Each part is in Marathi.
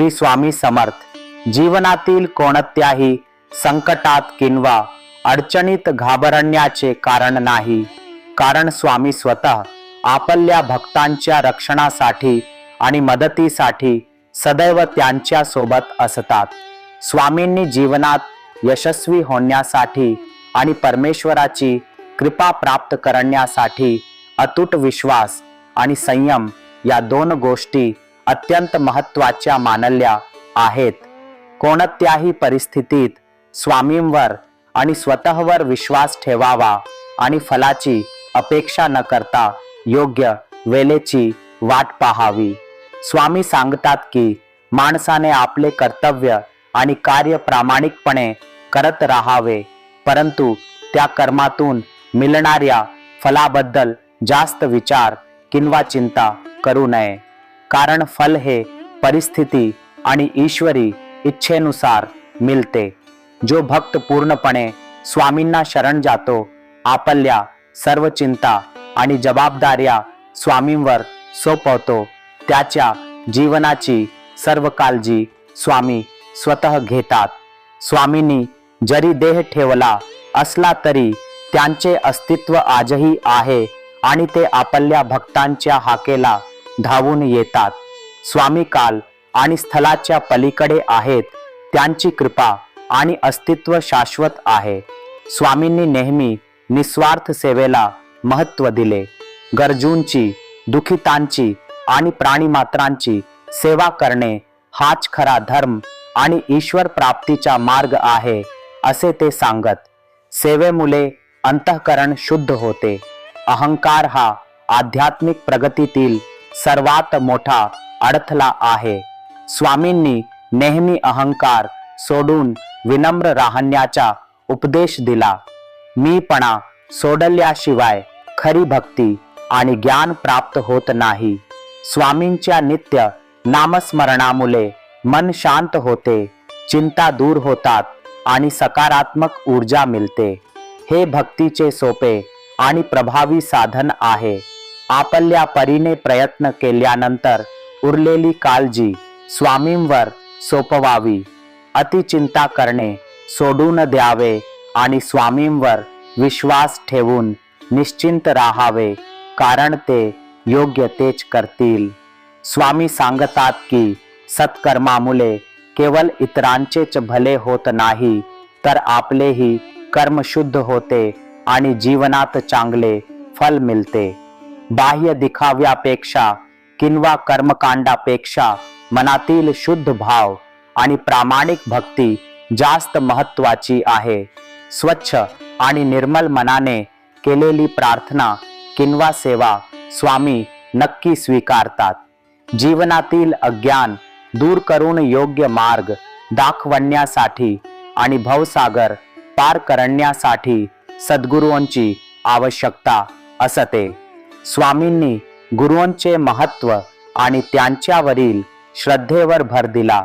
श्री स्वामी समर्थ. जीवनातील कोणत्याही संकटात किंवा अडचणीत घाबरण्याचे कारण नाही. कारण स्वामी स्वतः आपल्या भक्तांच्या रक्षणासाठी आणि मदतीसाठी सदैव त्यांच्यासोबत असतात. स्वामींनी जीवनात यशस्वी होण्यासाठी आणि परमेश्वराची कृपा प्राप्त करण्यासाठी अतूट विश्वास आणि संयम या दोन गोष्टी अत्यंत महत्त्वाच्या मानल्या आहेत. कोणत्याही परिस्थितीत स्वामींवर आणि स्वतःवर विश्वास ठेवावा आणि फलाची अपेक्षा न करता योग्य वेळेची वाट पाहावी. स्वामी सांगतात की माणसाने आपले कर्तव्य आणि कार्य प्रामाणिकपणे करत राहावे परंतु त्या कर्मातून मिळणाऱ्या फलाबद्दल जास्त विचार किंवा चिंता करू नये. कारण फल हे परिस्थिती आणि ईश्वरी इच्छेनुसार मिळते जो भक्त पूर्णपणे स्वामींना शरण जातो आपल्या सर्व चिंता आणि जबाबदाऱ्या स्वामींवर सोपवतो. त्याच्या जीवनाची सर्व काळजी स्वामी स्वतः घेतात. स्वामींनी जरी देह ठेवला असला तरी त्यांचे अस्तित्व आजही आहे आणि ते आपल्या भक्तांच्या हाकेला धावून येतात. स्वामी काल आणि स्थलाच्या पलीकडे आहेत त्यांची कृपा आणि अस्तित्व शाश्वत आहे. स्वामींनी नेहमी निस्वार्थ सेवेला महत्त्व दिले. गरजूंची दुखितांची आणि प्राणीमात्रांची सेवा करणे हाच खरा धर्म आणि ईश्वर प्राप्तीचा मार्ग आहे असे ते सांगत सेवेमुळे अंतःकरण शुद्ध होते. अहंकार हा आध्यात्मिक प्रगतीतील सर्वात मोठा अडथळा आहे. स्वामींनी नेहमी अहंकार सोडून विनम्र राहण्याचा उपदेश दिला. मीपणा सोडल्याशिवाय खरी भक्ती आणि ज्ञान प्राप्त होत नाही. स्वामींच्या नित्य नामस्मरणामुळे मन शांत होते चिंता दूर होतात आणि सकारात्मक ऊर्जा मिळते. हे भक्तीचे सोपे आणि प्रभावी साधन आहे. आपल्या परीने प्रयत्न केल्यानंतर उरलेली काळजी स्वामींवर सोपवावी. अतिचिंता करणे सोडून द्यावे आणि स्वामींवर विश्वास ठेवून निश्चिंत राहावे कारण ते योग्य तेच करतील. स्वामी सांगतात की सत्कर्मामुळे केवळ इतरांचेच भले होत नाही तर आपलेही कर्म शुद्ध होते आणि जीवनात चांगले फल मिळते. बाह्य दिखाव्यापेक्षा किंवा कर्मकांडापेक्षा मनातील शुद्ध भाव आणि प्रामाणिक भक्ती जास्त महत्वाची आहे. स्वच्छ आणि निर्मल मनाने केलेली प्रार्थना किंवा सेवा स्वामी नक्की स्वीकारतात. जीवनातील अज्ञान दूर करून योग्य मार्ग दाखवण्यासाठी आणि भवसागर पार करण्यासाठी सद्गुरूंची आवश्यकता असते. स्वामींनी गुरुंचे महत्त्व आणि त्यांच्यावरील श्रद्धेवर भर दिला.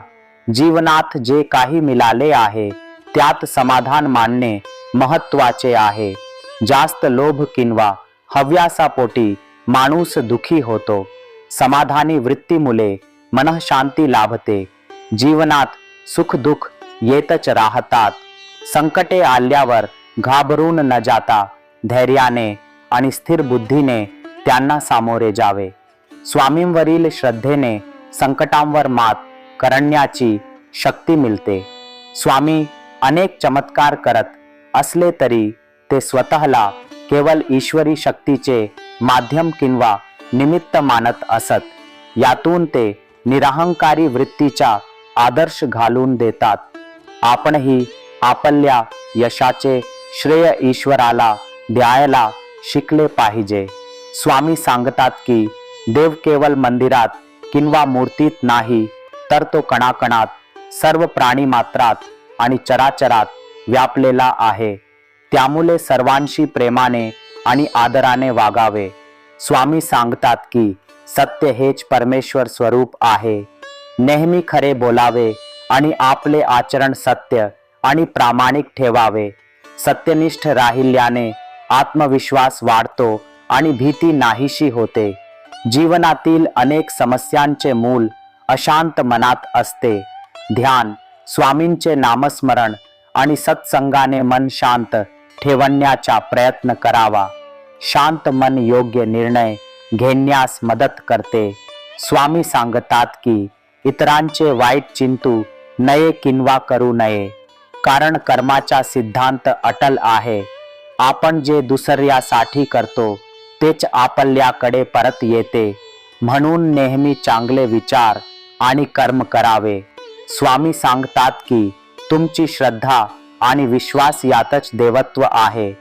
जीवनात जे काही मिळाले आहे त्यात समाधान मानणे महत्त्वाचे आहे. जास्त लोभ किंवा हव्यासापोटी माणूस दुखी होतो. समाधानी वृत्तीमुळे मनःशांती लाभते. जीवनात सुख दुःख येतच राहतात. संकटे आल्यावर घाबरून न जाता धैर्याने आणि स्थिर बुद्धीने त्यांना सामोरे जावे. स्वामींवरील श्रद्धेने संकटांवर मात करण्याची शक्ती मिळते. स्वामी अनेक चमत्कार करत असले तरी ते स्वतःला केवळ ईश्वरी शक्तीचे माध्यम किंवा निमित्त मानत असत. यातून ते निराहंकारी वृत्तीचा आदर्श घालून देतात. आपणही आपल्या यशाचे श्रेय ईश्वराला द्यायला शिकले पाहिजे. स्वामी सांगतात की देव केवळ मंदिरात किंवा मूर्तीत नाही तर तो कणाकणात सर्व प्राणी मात्रात आणि चराचरात व्यापलेला आहे. त्यामुळे सर्वांशी प्रेमाने आणि आदराने वागावे. स्वामी सांगतात की सत्य हेच परमेश्वर स्वरूप आहे. नेहमी खरे बोलावे आणि आपले आचरण सत्य आणि प्रामाणिक ठेवावे. सत्यनिष्ठ राहिल्याने आत्मविश्वास वाढतो आणि भीती नाहीशी होते. जीवनातील अनेक समस्यांचे मूल अशांत मनात असते. ध्यान स्वामींचे नामस्मरण आणि सत्संगाने मन शांत ठेवण्याचा प्रयत्न करावा. शांत मन योग्य निर्णय घेण्यास मदत करते. स्वामी सांगतात की इतरांचे वाईट चिंतू नये किंवा करू नये. कारण कर्माचा सिद्धांत अटल आहे. आपण जे दुसऱ्यासाठी करतो तेच आपल्याकडे परत येते. म्हणून नेहमी चांगले विचार आणि कर्म करावे. स्वामी सांगतात की तुमची श्रद्धा आणि विश्वास यातच देवत्व आहे.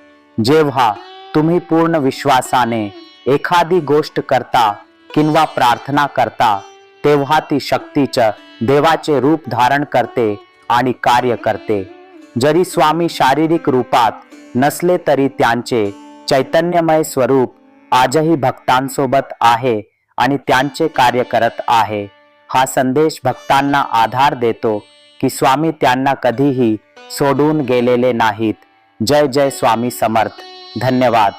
जेव्हा तुम्ही पूर्ण विश्वासाने एखादी गोष्ट करता किंवा प्रार्थना करता तेव्हा ती शक्तीचं देवाचे रूप धारण करते आणि कार्य करते. जरी स्वामी शारीरिक रूपात नसले तरी त्यांचे चैतन्यमय स्वरूप आजही भक्तांसोबत आहे आणि त्यांचे कार्य करत आहे. हा संदेश भक्तांना आधार देतो की स्वामी त्यांना कधीही सोडून गेलेले नाहीत. जय जय स्वामी समर्थ. धन्यवाद.